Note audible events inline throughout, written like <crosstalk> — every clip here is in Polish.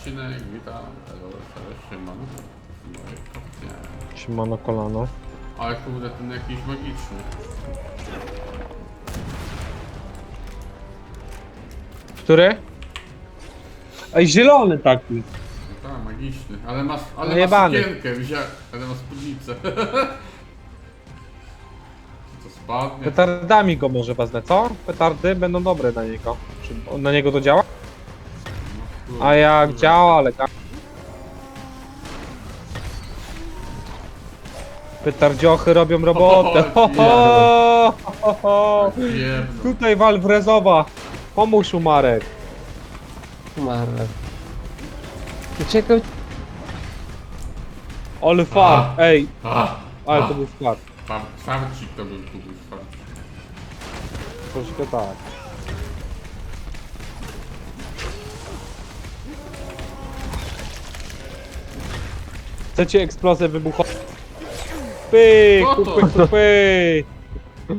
odcinek, witam, hello, cześć, siemano. Moje kopie. Siemano kolano. Ale kurde, ten jakiś magiczny. Który? Ej, zielony taki. No tak, magiczny, ale ma, ale ma Najebany. sukienkę, wziął, ale ma spódnicę. <laughs> To spadnie. Petardami go może wezmę, co? Petardy będą dobre na niego. Czy on- na niego to działa? A jak działa, ale tak. Petardziochy robią robotę. Ho, ho, ho. Tutaj Walwrezowa. Pomóż mu Marek. Umarłem. Uciekaj. Ole far. A. Ej, A, ale a. to był far. Twardcik to był, to był. Troszkę tak. Chcecie eksplozję wybuchową? Pyk, Co to? pyk, pyk, pyk.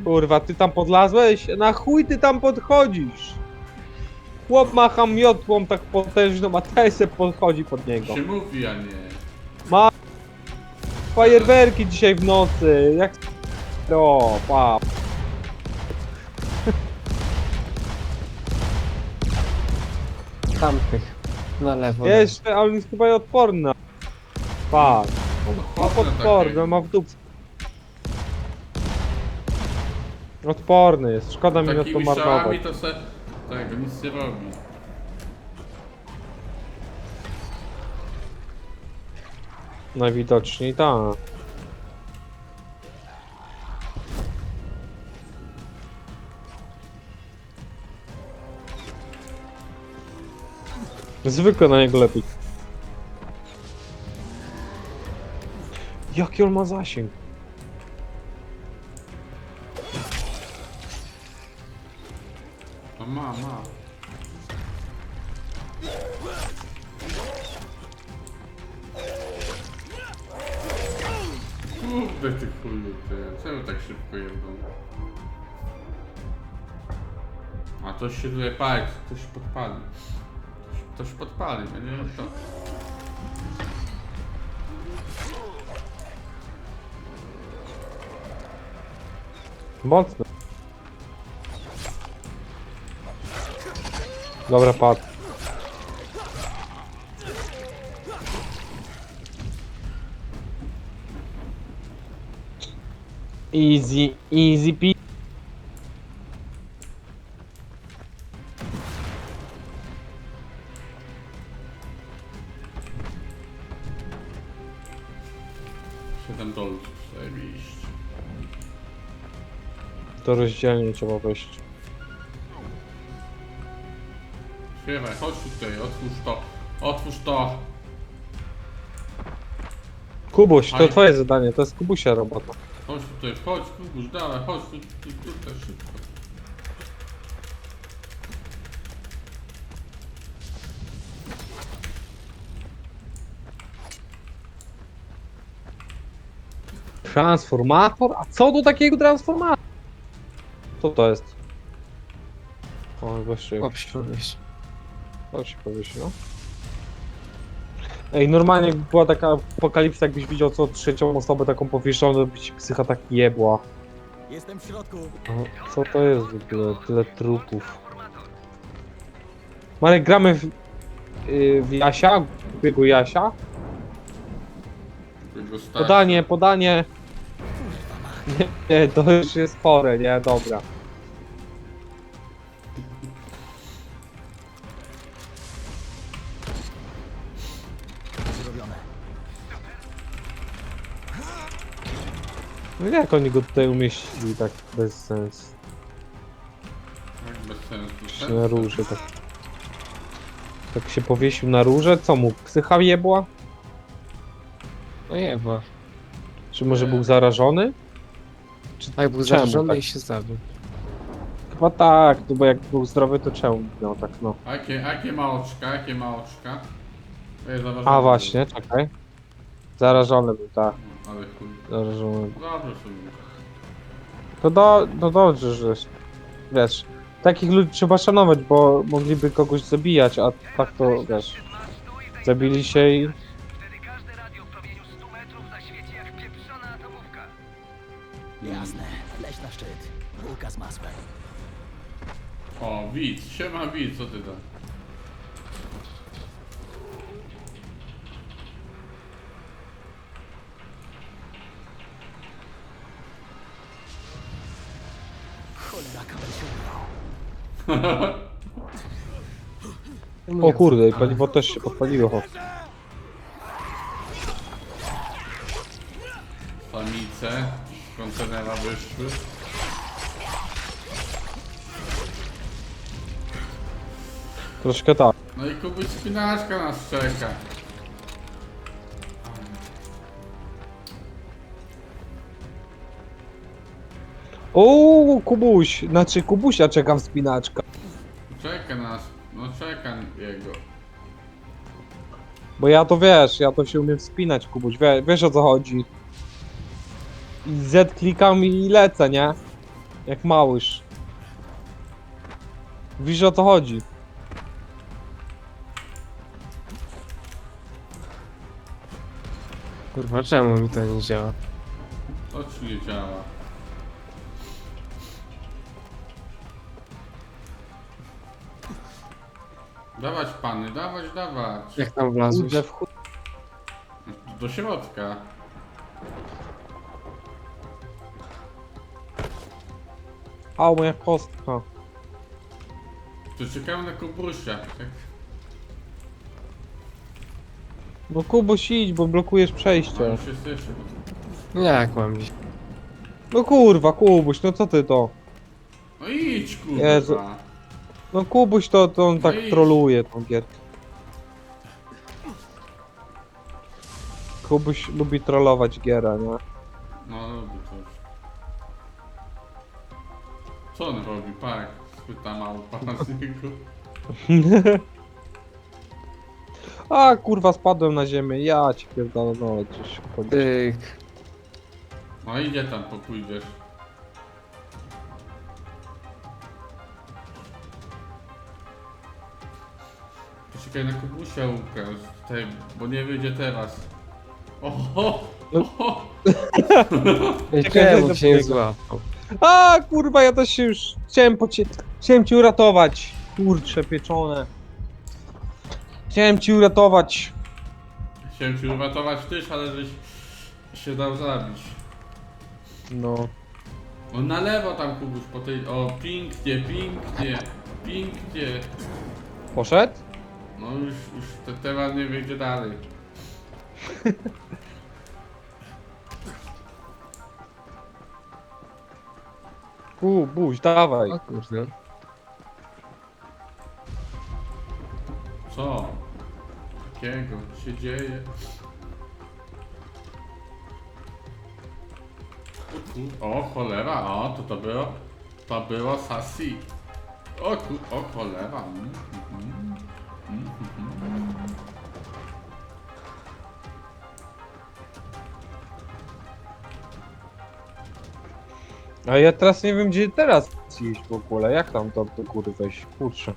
Kurwa, ty tam podlazłeś? Na chuj ty tam podchodzisz? Chłop macha miotłą tak potężną, a ten se podchodzi pod niego. Się mówi, a nie. Fajerwerki dzisiaj w nocy, jak... O, pa. Tamtych. Na lewo. Jeszcze, ale jest chyba odporny. Pa. Ma podporny, ma w dupce. Odporny jest, szkoda mi na to Takimi marnować. strzałami to se... Tego, nic nie robi. Najwidoczniej tak. Zwykle na Jaki on ma zasięg? No ma, ma. Kurde ty chuju. Czemu tak szybko jeżdżą? A coś się tutaj pali, ktoś podpali. Ktoś, ktoś podpali, ja nie wiem kto. Mocny. Dobra, padł. Easy, easy pe... To rozdzielnie trzeba wejść. Śpiewaj, chodź tutaj, otwórz to. Otwórz to. Kubuś, to Aj. twoje zadanie, to jest Kubusia robota. Chodź tutaj, chodź, Kubuś, dawaj, chodź tu, tu, tutaj szybko. Transformator? A co do takiego transformatora? Co to jest? O, właściwie, Chłop się podnieść. to się no. Ej, normalnie jakby była taka apokalipsa, jakbyś widział co trzecią osobę taką powieszoną, to by ci psycha tak jebła. Jestem w środku. O, co to jest w ogóle? Tyle trupów. Marek, gramy w, yy, w Jasia? W biegu Jasia? Podanie, podanie. Nie, nie, to już jest chore, nie, dobra. Zrobione. No jak oni go tutaj umieścili tak bez sensu? Jak bez sensu. Czy na róże tak. Tak się powiesił na róże? Co mu? Psycha jebła? No jeba. Czy może był zarażony? A jak był Czemu zarażony tak? i się zabił. Chyba tak, no bo jak był zdrowy to czemu? No tak no. A jakie, jakie ma oczka, jakie ma oczka? To jest A właśnie, czekaj. Zarażony był, tak. No, Ale chuj. Zarażony. Dobrze sobie. To do, no dobrze, że wiesz, takich ludzi trzeba szanować, bo mogliby kogoś zabijać, a tak to wiesz. Zabili się i... Leś na szczyt. Bułka z masłem. O, widz, siema widz, co ty tam? Cholera, kabel się urwał. <laughs> O kurde, i paliwo też się podpaliło. Wyszły. Troszkę tak. No i kubuś spinaczka nas czeka. O, Kubuś, znaczy Kubusia czekam spinaczka. Czeka nas, no czeka jego. Bo ja to wiesz, ja to się umiem wspinać, Kubuś, wie, wiesz o co chodzi. I Z klikam i lecę, nie? Jak małyż. Wiesz o co chodzi. Kurwa, czemu mi to nie działa? To ci nie działa. Dawać pany, dawać, dawać. Jak tam wlazłeś? Kurde, w chuj. Do środka. Au, moja kostka. To czekamy na kubusia. Jak... No Kubuś idź, bo blokujesz przejście. już jest jeszcze. Jak mam iść? No kurwa, Kubuś, no co ty to? No idź kurwa. Jezu. No Kubuś to, to on No tak idź. troluje tą gierkę. Kubuś lubi trollować gierę, nie? No lubi coś. Co on robi? Pak. Spyta małpa z niego. <laughs> A kurwa, spadłem na ziemię, ja ci pierdolę, no gdzieś chodzi. Tyk. No idzie tam, popójdziesz. Poczekaj na kubusia Łukasz, tutaj, bo nie wyjdzie teraz. Oho! No. Oho! Czemu cię nie złapał? A kurwa, ja też się już chciałem po cie... Chciałem ci uratować. Kurcze pieczone. Chciałem ci uratować. Chciałem ci uratować tyż, ale żeś się dał zabić. No. O na lewo tam kubuś po tej. O pięknie, pięknie, pięknie. Poszedł? No już, już te temat nie wyjdzie dalej. <laughs> Kubuś, dawaj. O kurde. Co? Takiego się dzieje? O cholera, o to to było, to było Sasi. O ku, o cholera. Mm, mm, mm, A ja teraz nie wiem gdzie teraz iść w ogóle. Jak tam to do góry wejść? Kurczę.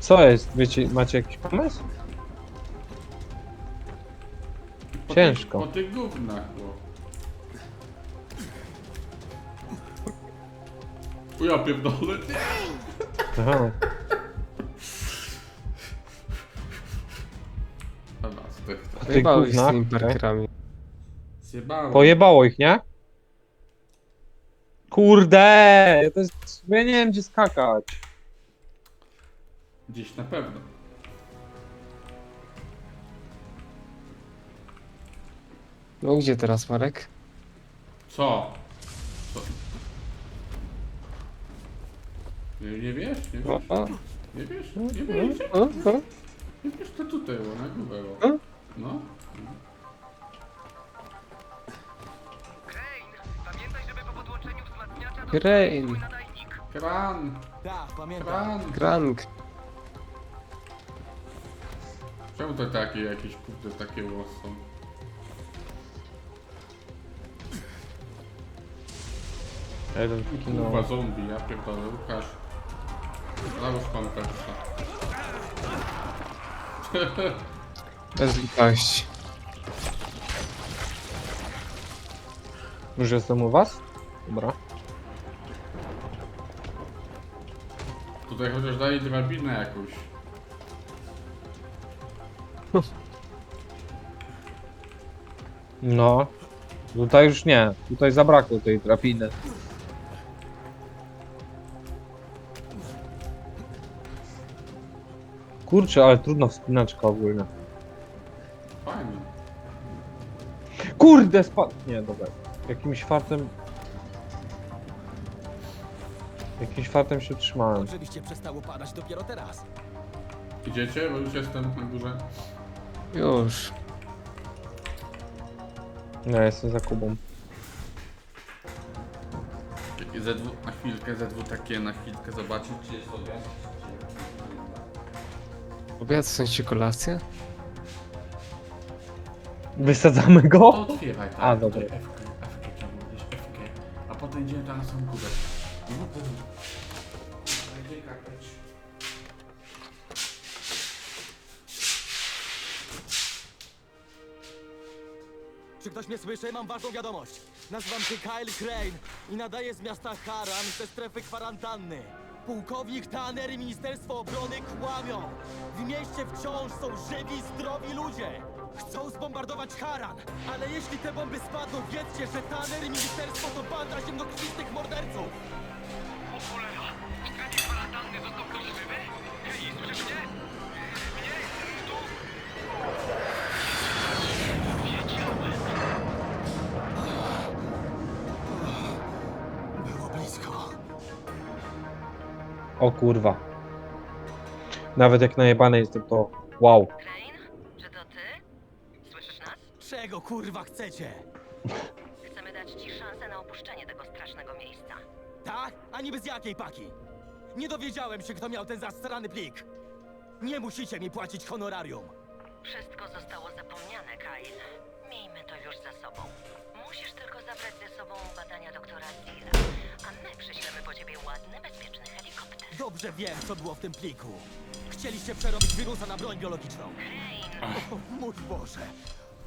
Co jest? Wiecie, macie jakiś pomysł? Po Ciężko. Tych, po tych gównach, bo. O ja pierdolę. Aha. Dobra, zdech to. Wyjebałeś z gównach, tymi okej. parkerami. Zjebałem. Pojebało ich, nie? Kurde! To jest... Ja nie wiem gdzie skakać. Gdzieś na pewno. No gdzie teraz, Marek? Co? Co? Nie, nie wiesz? Nie O, wiesz? o, Nie wiesz? Nie wiesz? o, o. Nie wiesz to tutaj, bo na. Hmm? No. Nadajnik. Kran! Tak, pamiętam. Kran! Krank. Czemu to takie jakieś kurde takie łos są? Jeden taki Kurwa zombie, ja pierdolę, Łukasz. Załóż pan Pepsa. Bez litości. Już jestem u was? Dobra. Tutaj chociaż daje drabinę jakąś. No. Tutaj już nie. Tutaj zabrakło tej drabiny. Kurczę, ale trudno wspinaczka ogólnie. Fajnie. Kurde, spadł. Nie, dobra. Jakimś fartem. Jakimś fartem się trzymałem. Oczywiście przestało padać dopiero teraz. Idziecie? Bo już jestem na górze. Już. Ja jestem za Kubą. Ze dwu, na chwilkę, ze dwu takie, na chwilkę zobaczyć, czy jest obiad. Obiad w sensie kolacja? Wysadzamy To go? otwieraj, tak. A, dobra. Tutaj było gdzieś, F-kę. A potem idziemy tam na sam górę. Kakać. Czy ktoś mnie słyszy? Mam ważną wiadomość. Nazywam się Kyle Crane i nadaję z miasta Haran ze strefy kwarantanny. Pułkownik Tanner i Ministerstwo Obrony kłamią. W mieście wciąż są żywi, zdrowi ludzie. Chcą zbombardować Haran, ale jeśli te bomby spadną, wiedzcie, że Tanner i Ministerstwo to banda ziemnokrwistych morderców. O kurwa. Nawet jak najebany jestem to. Wow. Crane, czy to ty? Słyszysz nas? Czego kurwa chcecie? <laughs> Tak? A niby z jakiej paki? Nie dowiedziałem się, kto miał ten zastrany plik. Nie musicie mi płacić honorarium. Wszystko zostało zapomniane, Kyle. Miejmy to już za sobą. Musisz tylko zabrać ze sobą badania doktora Steela, a my przyślemy po ciebie ładny, bezpieczny helikopter. Dobrze wiem, co było w tym pliku. Chcieliście przerobić wirusa na broń biologiczną. Crane, O mój Boże!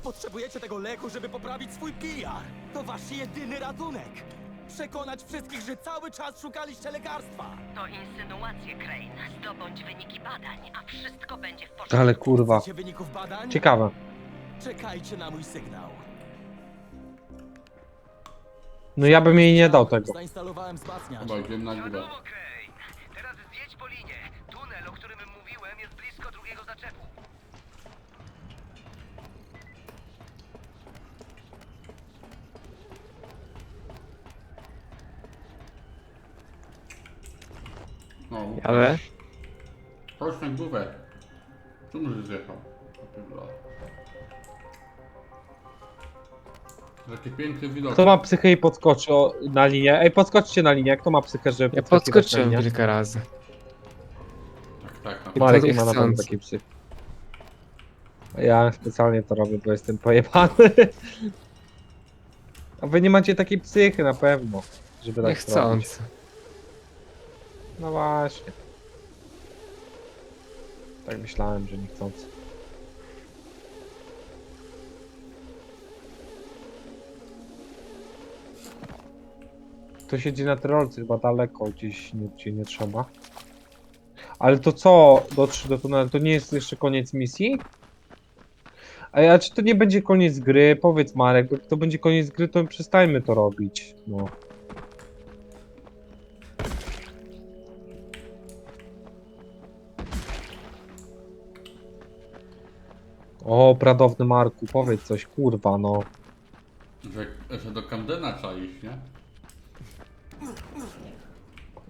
Potrzebujecie tego leku, żeby poprawić swój PR. To wasz jedyny ratunek. Przekonać wszystkich, że cały czas szukaliście lekarstwa. to insynuacje, Crane. Zdobądź wyniki badań, a wszystko będzie w porządku. Ale kurwa. Chcecie wyników badań? Ciekawe. Czekajcie na mój sygnał. No ja bym jej nie dał tego. Zainstalowałem wzmacniacz. Chyba idziemy na górę. Crane. No, Ale chodź na górę. Tu może zjechał. Napierdala. Taki piękny widok. Kto ma psychę i podskoczy o, na linię? Ej, podskoczcie na linię. Kto ma psychę, żeby ja podskakiwać na podskoczyłem linię? kilka razy. Tak, tak. I Na... Marek nie ma na pewno niechcący. takiej. Ja specjalnie to robię, bo jestem pojebany. A wy nie macie takiej psychy na pewno, żeby tak robić. Niechcący. No właśnie. Tak myślałem, że niechcący. To siedzi na tyrolce, chyba daleko, gdzieś nie, gdzie nie trzeba. Ale to co, dotrze do tunelu, to nie jest jeszcze koniec misji? A ja, czy to nie będzie koniec gry? Powiedz Marek, bo jak to będzie koniec gry, to przestajmy to robić. No. O, pradowny Marku, powiedz coś, kurwa, no. Że, że do Camdena iść, nie?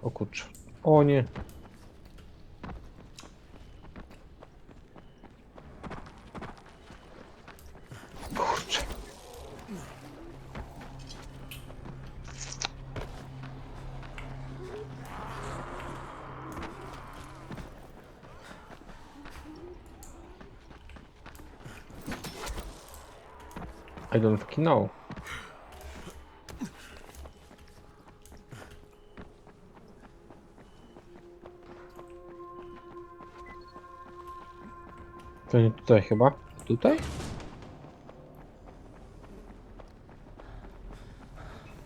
O kurczę. O nie. I don't fucking know. To nie tutaj chyba? Tutaj?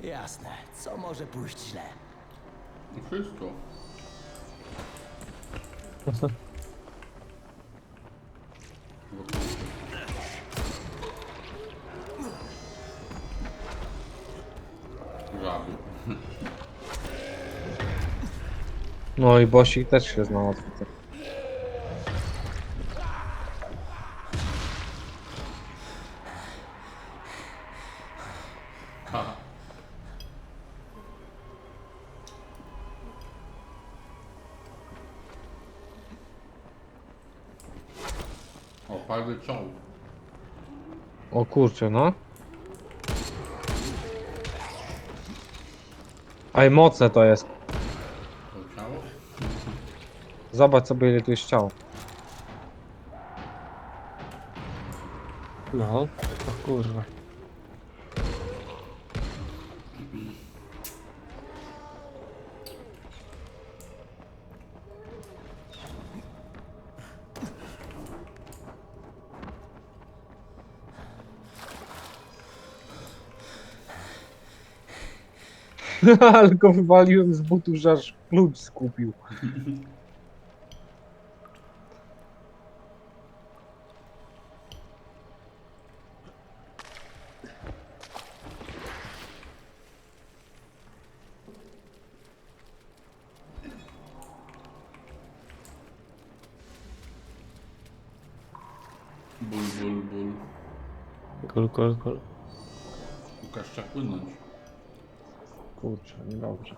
Jasne, co może pójść źle? No wszystko. <laughs> No i bosik też się tutaj. Ha. O, fajny czołg. O kurczę, no. Aj, mocne to jest. Zobacz sobie ile tu jest ciał. No, o kurwa. <laughs> Ale go wywaliłem z butów, że aż klucz skupił. Ból, ból, ból. Gol, gol, gol. Łukasz trzeba płynąć. Kurczę, niedobrze.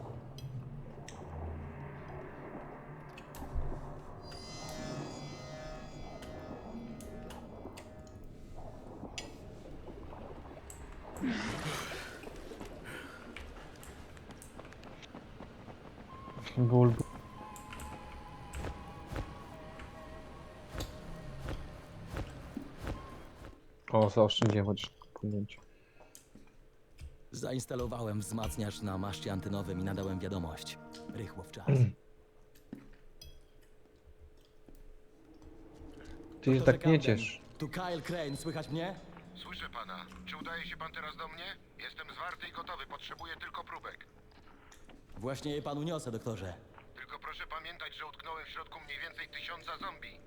Ból. O, zaoszczędziłem chociaż płynięcie. Zainstalowałem wzmacniacz na maszcie antynowym i nadałem wiadomość. Rychło w czas. Ty się tak nie ciesz. Tu Kyle Crane, słychać mnie? Słyszę pana. Czy udaje się pan teraz do mnie? Jestem zwarty i gotowy, potrzebuję tylko próbek. Właśnie je panu niosę, doktorze. Tylko proszę pamiętać, że utknąłem w środku mniej więcej tysiąca zombie.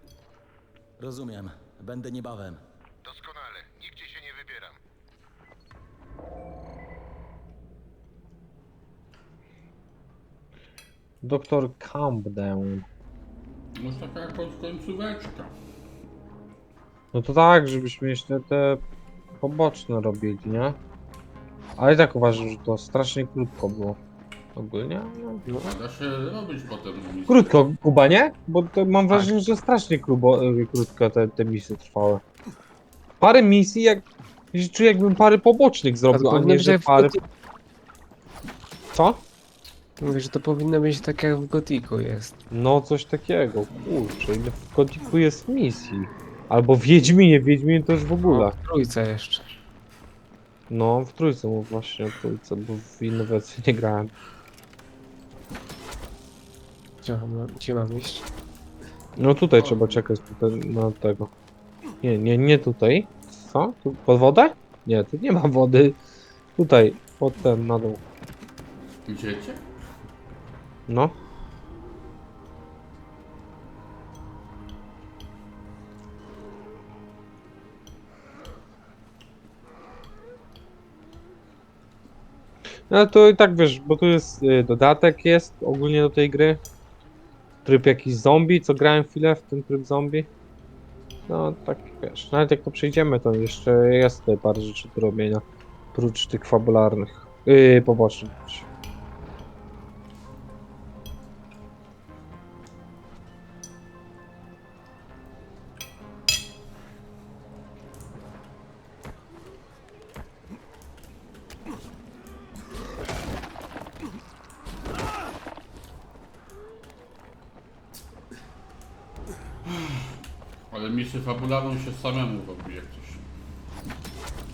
Rozumiem. Będę niebawem. Doskonale, nigdzie się nie wybieram. Doktor Campbell. Może taka jakąś końcóweczka. No to tak, żebyśmy jeszcze te poboczne robili, nie? Ale i tak uważam, że to strasznie krótko było. Ogólnie? No. A da się robić potem misję. Krótko, Kuba, nie? Bo to mam wrażenie, że strasznie krubo, y, krótko te, te misje trwały. Parę misji, jak... Czuję jakbym parę pobocznych zrobił, a nie, że w parę... Co? Mówię, że to powinno być tak jak w Gotiku jest. No, coś takiego, kurczę, ile w Kotiku jest misji. Albo w Wiedźminie, w Wiedźminie to już w ogóle. O, trójce jeszcze. No, w trójce mów właśnie o trójce, bo w inne wersje nie grałem. Gdzie mam, gdzie mam iść? No tutaj trzeba czekać tutaj na tego. Nie, nie, nie tutaj. Co? Tu pod wodę? Nie, tu nie ma wody. Tutaj, pod ten, na dół. Idziecie? No. No to i tak wiesz, bo tu jest y, dodatek jest ogólnie do tej gry. Tryb jakiś zombie, co grałem chwilę w ten tryb zombie. No tak wiesz, nawet jak to przejdziemy, to jeszcze jest tutaj parę rzeczy do robienia. Prócz tych fabularnych. Yy, pobocznych. Samemu robi jak coś.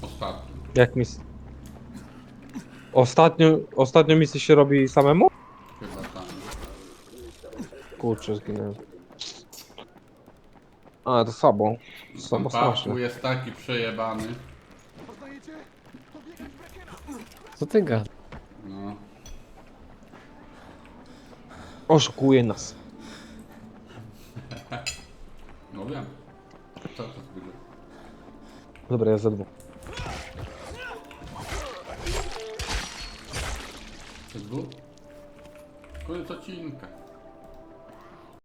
Ostatnio. Jak mis... Ostatnio, ostatnio misję się robi samemu? Chyba tam. Kurczę, zginąłem. A, to słabo. Słabo Papu straszne. jest taki przejebany. Co ty gadasz? No. Oszukuje nas. <laughs> No wiem. Co to? Dobra, ja za dwóch. Koniec odcinka.